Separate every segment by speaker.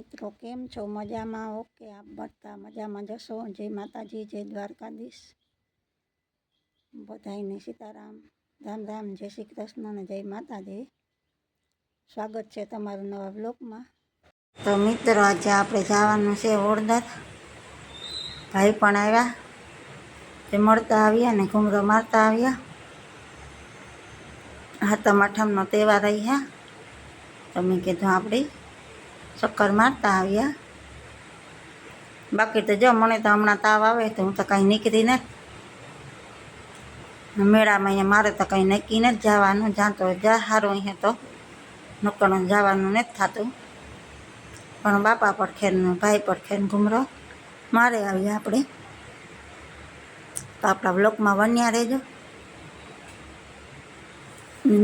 Speaker 1: મિત્રો, કેમ છો? મજામાં ઓકે આપ બધા મજામાં જશો? જય માતાજી, જય દ્વારકાધીશ. બધાને સીતારામ. રામ રામ જય શ્રી કૃષ્ણ અને જય માતાજી. સ્વાગત છે તમારું નવા બ્લોગમાં તો મિત્રો, આજે આપણે જવાનું છે ઓરદાર ભાઈ પણ આવ્યા. તે મળતા આવ્યા ને ઘૂમરો મારતા આવ્યા. હાથમ આઠમનો તહેવાર રહ્યા. તમે કીધું આપણે. ચક્કર મારતા આવ્યા. બાકી તો જો મને તો હમણાં તાવ આવે તો હું તો કાંઈ નીકળી નથી મેળામાં અહીંયા મારે તો કાંઈ નક્કી નથી જવાનું, જ્યાં જા સારું અહીંયા તો. નકર જવાનું નથી થતું. પણ બાપા પડખેન ભાઈ પડખેન ઘૂમરો મારે આવીએ આપણે. તો આપણા બ્લોકમાં બન્યા રહેજો.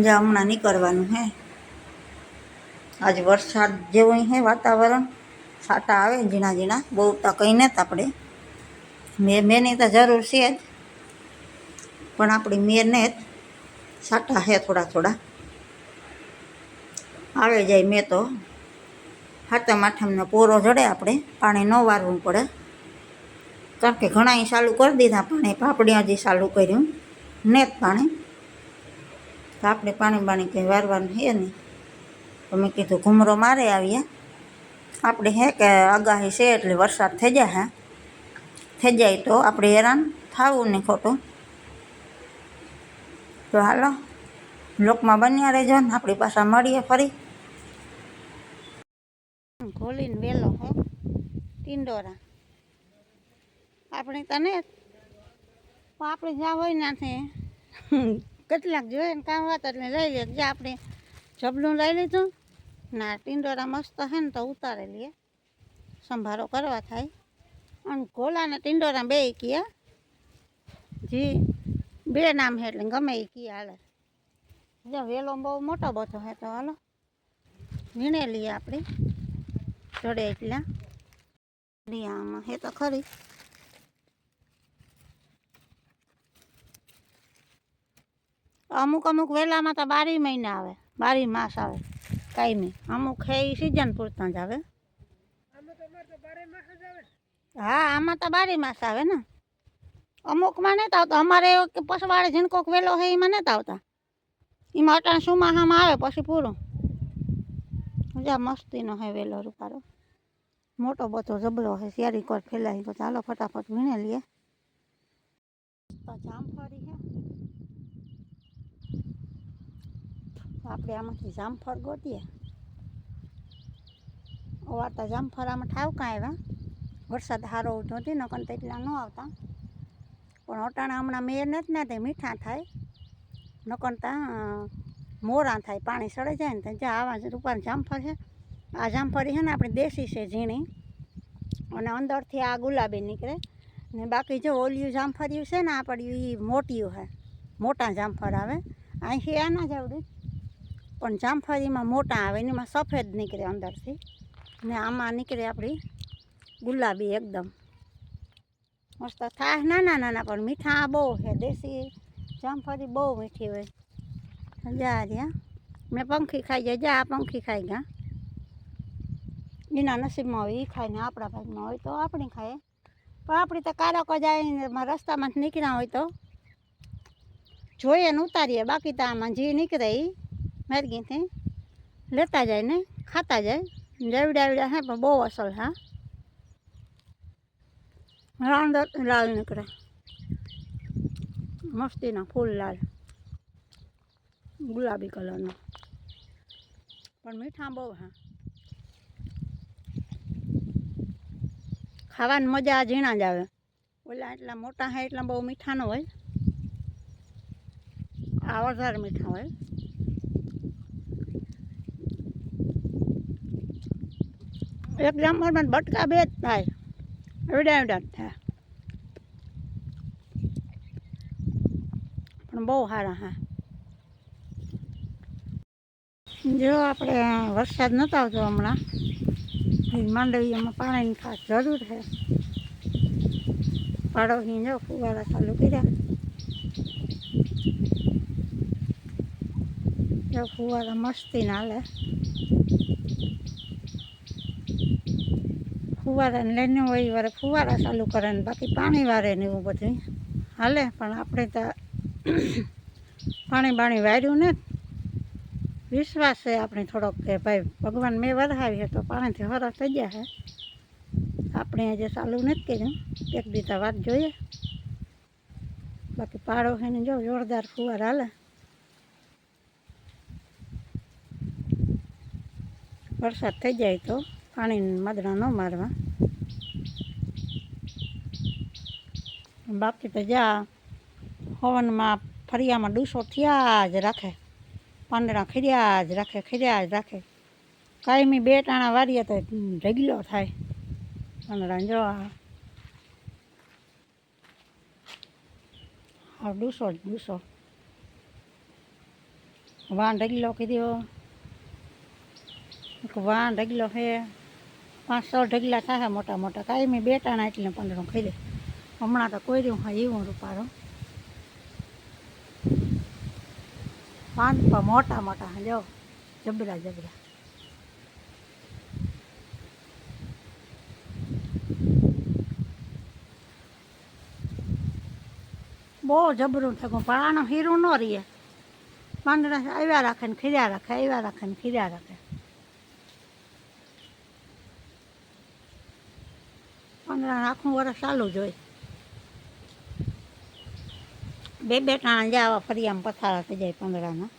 Speaker 1: જ્યાં હમણાં નીકળવાનું હે. આજે વરસાદ જેવું હે વાતાવરણ. છાંટા આવે, ઝીણા ઝીણા. બહુ તો કંઈ નથી આપણે. મેં મેની તો જરૂર છે જ. પણ આપણી મેર ને જ છાંટા હે થોડા થોડા. આવે જાય મેં તો. હાથમ આઠમનો પોરો જડે આપણે. પાણી ન વારવું પડે. કારણ કે ઘણા ચાલુ કરી દીધા પાણી. પાપડી હજી ચાલુ કર્યું. ને જ પાણી. તો આપણે પાણી બાણી કંઈ વારવાનું છે નહીં. તો મેં કીધું, ઘૂમરો મારે આવીએ. આપણે હે કે આગાહી છે એટલે વરસાદ થઈ જાય હે. થઈ જાય તો આપણે હેરાન થવું નહીં ખોટું. તો હાલો, લોકમાં બન્યા રહેજો ને આપણી પાછા મળીએ ફરી. ખોલીને વેલો હો, ટિંડોરા. આપણે તને આપણે જ્યાં હોય ને કેટલાક જોઈએ ને કામ વાત એટલે લઈ લે જે આપણે. જબલું લઈ લીધું. ના ટીંડોરા મસ્ત હે ને તો ઉતારી લઈએ સંભારો કરવા થાય. અને ઘોલા ને ટિંડોરા બે કીયા જી બે નામ હે એટલે ગમે એ કી હાલે. જો વેલો બહુ મોટો બધો હે તો હાલો. વીણે લઈએ આપણે. જોડે એટલા. લઈએ આમાં. હે તો ખરી. અમુક અમુક વેલામાં તો બારી મહિના આવે. બારી માસ આવે. કાંઈ નહીં. અમુક હે એ સિઝન પૂરતા જ આવે. હા, આમાં તો બારી માસ આવે ને. અમુકમાં નથી આવતા. અમારે પસવાડે ઝીણકોક વેલો હે એમાં નથી આવતા. એમાં અટાણ સુમાહામાં આવે પછી પૂરું. જા મસ્તીનો હે વેલો રૂપારો. મોટો બધો જબલો હે સિયારી કોર ફેલાઈ ગયો ચાલો ફટાફટ વીણે લઈએ. તો જામફળી હે આપણે આમાંથી જામફળ ગોતીએ. ઓવારતા જામફળ આમાં ઠાવકા આવ્યા. વરસાદ સારો નહોતી નકન તો એટલા ન આવતા. પણ અટાણા હમણાં મેર નથી ના તે મીઠા થાય. નકનતા મોરા થાય, પાણી સડે જાય ને તો જ્યાં આવા રૂપાની જામફળ છે. આ જામફળી છે ને આપણી દેશી છે ઝીણી. અને અંદરથી આ ગુલાબી નીકળે. ને બાકી જો ઓલિયું જામફળિયું છે ને આપણું એ મોટિયું છે. મોટા જામફળ આવે. અહીંથી આના જેવડું પણ જામફળીમાં મોટા આવે એમાં સફેદ નીકળે અંદરથી. ને આમાં નીકળે આપણી ગુલાબી એકદમ. મસ્ત થાય નાના નાના પણ મીઠા બહુ છે. દેશી જામફળી બહુ મીઠી હોય. જા રહ્યા મેં પંખી ખાઈ જાય જા પંખી ખાઈ ગયા. એના નસીબમાં હોય એ ખાય ને આપણા ભાગમાં હોય તો આપણે ખાઈએ. પણ આપણી તો કારકો જાય રસ્તામાંથી નીકળ્યા હોય તો. જોઈએ ને ઉતારીએ. બાકી તો આમાં જે નીકળે એ મેરગીથી લેતા જાય ને, ખાતા જાય. જેવડાવડા હે, પણ બહુ અસલ હા. રાંદ લાલ નીકળે. મસ્તીના ફૂલ લાલ. ગુલાબી કલરનો. પણ મીઠા બહુ હા. ખાવાની મજા ઝીણા જ આવે. ઓલા એટલા મોટા હે, એટલા બહુ મીઠા ન હોય. આ વધારે મીઠા હોય. એક જામફળમાં બટકા બે જ થાય. એવડા એવડા જ થાય. પણ બહુ સારા હા. જો આપણે વરસાદ નહોતો આવતો હમણાં માંડવીમાં પાણીની ખાસ જરૂર છે. પાડોશી જો ફુવારા ચાલુ કર્યા. જો ફુવારા મસ્તી ના હાલે. ફુવારાને લઈને હોય એ વારે ફુવારા ચાલુ કરે ને બાકી પાણી વારે ને એવું બધું હાલે, પણ આપણે તો પાણી બાણી વાર્યું ને વિશ્વાસ છે આપણે થોડોક કે ભાઈ ભગવાન મેં વધાવી છે તો પાણીથી હરસ થઈ ગયા છે. આપણે હજી ચાલુ નથી કર્યું. એક દીધા વાત જોઈએ. બાકી પાડો છે ને જો જોરદાર ફુવાર હાલે. વરસાદ થઈ જાય તો પાણી મદરા ન મારવા. બાકી તો જા, હવનમાં ફરિયામાં ડૂસો થયા જ રાખે. પાંદડા ખીર્યા જ રાખે, ખીર્યા જ રાખે. કાયમી બે ટાણા વારીએ તો ઢગલો થાય. પાંદડા જો આ. હા, ડૂસો જ, ડૂસો. વાન ઢગલો કીધો એક વાં ઢગલો છે પાંચ છ ઢગલા થાય મોટા મોટા. કાયમી બે ટાણા એટલે પાંદડું ખાઈ દે. હમણાં તો કોઈ રહ્યું હા એવું રૂપારો પાંચ પા મોટા મોટા જો જબરા જબરા. બહુ જબરું થયું, પણ આનું હીરું ન રહીએ. પાંદડા આવ્યા રાખે ને ખીર્યા રાખે, આવ્યા રાખે ને ખીર્યા રાખે. પાંદડા આખું વરસ ચાલુ જ હોય. બે બે ટાણા જાવા ફરી આમ પથારા થઈ જાય પાંદડાના